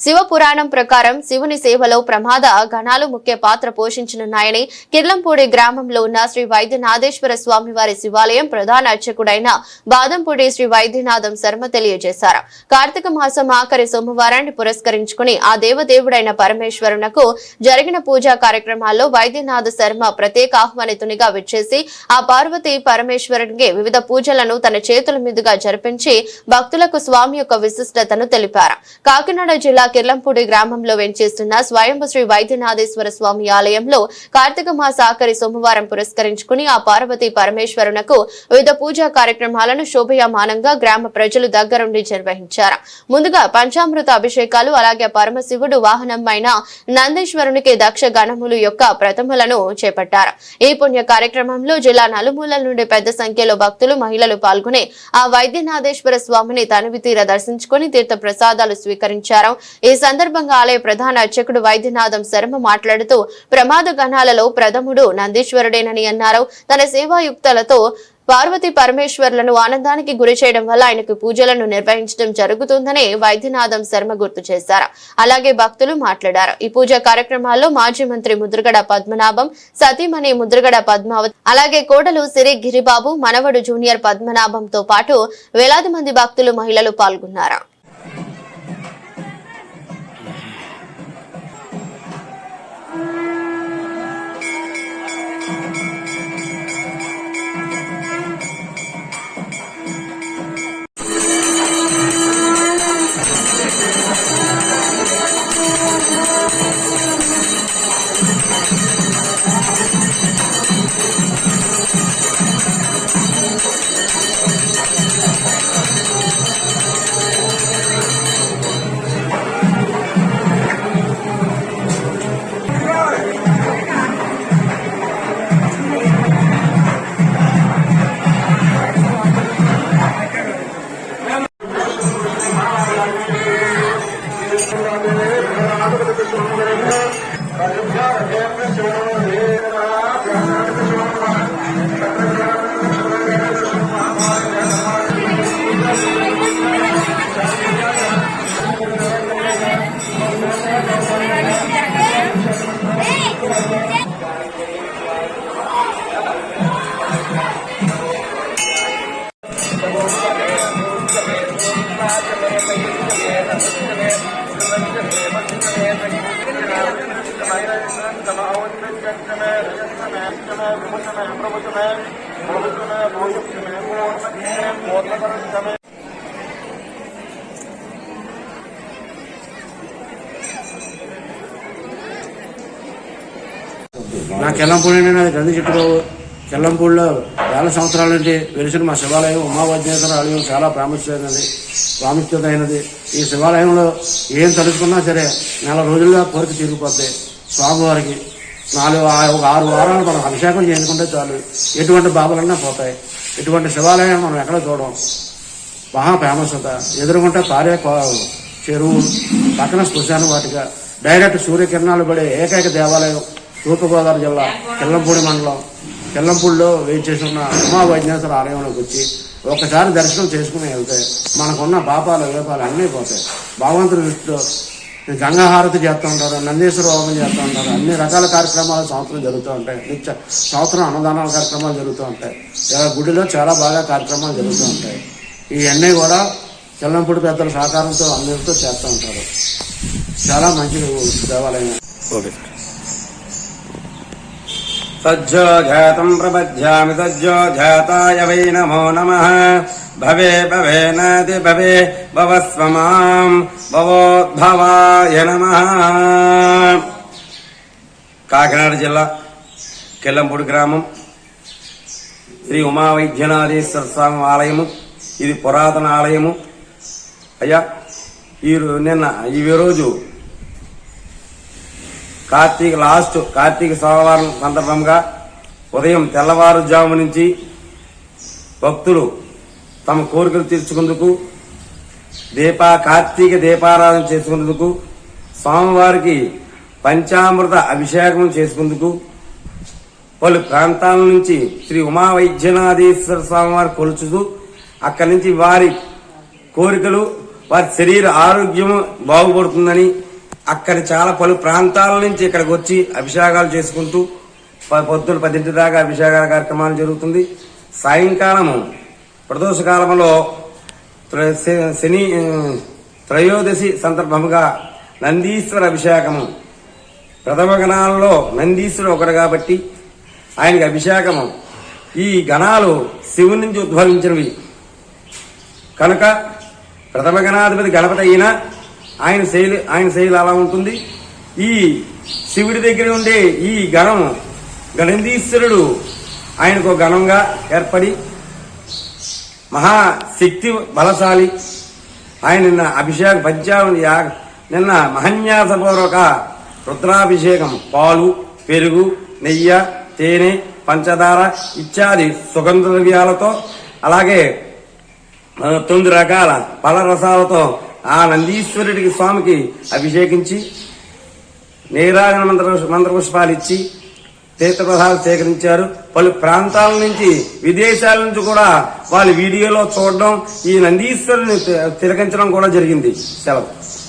శివ పురాణం ప్రకారం శివుని సేవలో ప్రమాద గణాలు ముఖ్య పాత్ర పోషించనున్నాయని కిర్లంపూడి గ్రామంలో ఉన్న శ్రీ వైద్యనాథేశ్వర స్వామి వారి శివాలయం ప్రధాన అర్చకుడైన బాదంపూడి శ్రీ వైద్యనాథం శర్మ తెలియజేశారు. కార్తీక మాసం ఆఖరి సోమవారాన్ని పురస్కరించుకుని ఆ దేవదేవుడైన పరమేశ్వరునకు జరిగిన పూజా కార్యక్రమాల్లో వైద్యనాథ శర్మ ప్రత్యేక ఆహ్వానితునిగా విచ్చేసి ఆ పార్వతి పరమేశ్వరునికి వివిధ పూజలను తన చేతుల మీదుగా జరిపించి భక్తులకు స్వామి యొక్క విశిష్టతను తెలిపారు. కాకినాడ జిల్లా కిర్లంపూడి గ్రామంలో వెంచేస్తున్న స్వయంభు శ్రీ వైద్యనాథేశ్వర స్వామి ఆలయంలో కార్తీక మాస ఆఖరి సోమవారం పురస్కరించుకుని ఆ పార్వతి పరమేశ్వరునకు వివిధ పూజా కార్యక్రమాలను శోభయమానంగా గ్రామ ప్రజలు దగ్గరుండి నిర్వహించారు. ముందుగా పంచామృత అభిషేకాలు అలాగే పరమశివుడు వాహనమైన నందీశ్వరునికి దక్ష గణములు యొక్క ప్రథమలను చేపట్టారు. ఈ పుణ్య కార్యక్రమంలో జిల్లా నలుమూలల నుండి పెద్ద సంఖ్యలో భక్తులు మహిళలు పాల్గొని ఆ వైద్యనాథేశ్వర స్వామిని తనవి తీర దర్శించుకుని తీర్థ ప్రసాదాలు స్వీకరించారు. ఈ సందర్భంగా ఆలయ ప్రధాన అర్చకుడు వైద్యనాథం శర్మ మాట్లాడుతూ ప్రమాద గణాలలో ప్రథముడు నందీశ్వరుడేనని అన్నారు. తన సేవాయుక్తలతో పార్వతి పరమేశ్వర్లను ఆనందానికి గురి చేయడం వల్ల ఆయనకు పూజలను నిర్వహించడం జరుగుతుందని వైద్యనాథం శర్మ గుర్తు చేశారు. అలాగే భక్తులు మాట్లాడారు. ఈ పూజా కార్యక్రమాల్లో మాజీ మంత్రి ముద్రగడ పద్మనాభం సతీమణి ముద్రగడ పద్మావతి అలాగే కోడలు సిరి గిరిబాబు మనవడు జూనియర్ పద్మనాభంతో పాటు వేలాది మంది భక్తులు మహిళలు పాల్గొన్నారు. నా కెల్లంపూడి అది గంధి చెట్టుబాబు కెల్లంపూడిలో వేల సంవత్సరాల నుండి వెలిసిన మా శివాలయం ఉమావజ్ఞేశ్వర ఆలయం చాలా ప్రాముఖ్యమైనది ప్రాముఖ్యత అయినది ఈ శివాలయంలో ఏం తలుచుకున్నా సరే నెల రోజుల్లో కోరిక తీరిపోద్ది. స్వామివారికి నాలుగు ఒక ఆరు వారాలు మనం అభిషేకం చేసుకుంటే చాలు. ఎటువంటి బాబులన్నా పోతాయి. ఇటువంటి శివాలయం మనం ఎక్కడ చూడడం మహా ఫేమస్ అట పారే కో- చెరువు పక్కన శ్మశాన వాటిగా డైరెక్ట్ సూర్యకిరణాలు పడే ఏకైక దేవాలయం తూర్పుగోదావరి జిల్లా కిల్లంపూడి మండలం. చెల్లంపూడిలో వెయిట్ చేసి ఉన్న ఉమా వైద్యేశ్వర ఆలయంలోకి వచ్చి ఒక్కసారి దర్శనం చేసుకుని వెళ్తే మనకున్న పాపాలు వేపాలు అన్నీ పోతాయి. భగవంతుడి దృష్టిలో గంగాహారతి చేస్తూ ఉంటారు నందీశ్వర హోమం చేస్తూ ఉంటారు అన్ని రకాల కార్యక్రమాలు సంవత్సరం జరుగుతూ ఉంటాయి. నిత్య సంవత్సరం అన్నదానాల కార్యక్రమాలు జరుగుతూ ఉంటాయి. ఇలా గుడిలో చాలా బాగా కార్యక్రమాలు జరుగుతూ ఉంటాయి. ఇవన్నీ కూడా చెల్లంపూడి పెద్దల సహకారంతో అందరితో చేస్తూ ఉంటారు. చాలా మంచి దేవాలయం. ఓకే సార్ సజ్జోజాతం ప్రపద్యామి సజ్జోజాతాయ వై నమో నమ. భవే భవేనాది భవే భవస్వమాం భవోద్భవాయ నమ. కాకినాడ జిల్లా కెల్లంపూడి గ్రామం. శ్రీ ఉమా వైద్యనాథేశ్వర స్వామి ఆలయము. ఇది పురాతన ఆలయము. అయ్యా ఈ నిన్న ఈ రోజు కార్తీక లాస్ట్ కార్తీక సోమవారం సందర్భంగా ఉదయం తెల్లవారుజాము నుంచి భక్తులు తమ కోరికలు తీర్చుకుందుకు దీపా కార్తీక దీపారాధన చేసుకునేందుకు స్వామివారికి పంచామృత అభిషేకం చేసుకుందుకు పలు ప్రాంతాల నుంచి శ్రీ ఉమా వైద్యనాథేశ్వర స్వామివారు కొలుచుతూ అక్కడి నుంచి వారి కోరికలు వారి శరీర ఆరోగ్యము బాగుపడుతుందని అక్కడ చాలా పలు ప్రాంతాల నుంచి ఇక్కడికి వచ్చి అభిషేకాలు చేసుకుంటూ పొద్దున పదింటి దాకా అభిషేకాల కార్యక్రమాలు జరుగుతుంది. సాయంకాలము ప్రదోష కాలంలో శ- శని త్రయోదశి సందర్భముగా నందీశ్వర అభిషేకము. ప్రథమ గణాలలో నందీశ్వరుడు ఒకరు కాబట్టి ఆయనకి అభిషేకము. ఈ గణాలు శివుని నుంచి ఉద్భవించినవి. కనుక ప్రథమ గణాధిపతి గణపతి అయినా ఆయన శైలి ఆయన శైలి అలా ఉంటుంది. ఈ శివుడి దగ్గర ఉండే ఈ గణం గణేందీశ్వరుడు ఆయనకు గణంగా ఏర్పడి మహాశక్తి బలశాలి. ఆయన నిన్న అభిషేక పంచావన యాగ నిన్న మహన్యాసపూర్వక రుద్రాభిషేకం పాలు పెరుగు నెయ్యి తేనె పంచదార ఇత్యాది సుగంధ ద్రవ్యాలతో అలాగే తొమ్మిది రకాల పలరసాలతో ఆ నందీశ్వరుడికి స్వామికి అభిషేకించి నీరాజన మంత్ర మంత్రపుష్పాలు ఇచ్చి తీర్థప్రసాదాలు సేకరించారు. పలు ప్రాంతాల నుంచి విదేశాల నుంచి కూడా వాళ్ళు వీడియోలో చూడడం ఈ నందీశ్వరుని తి- తిలకించడం కూడా జరిగింది. సెలవు.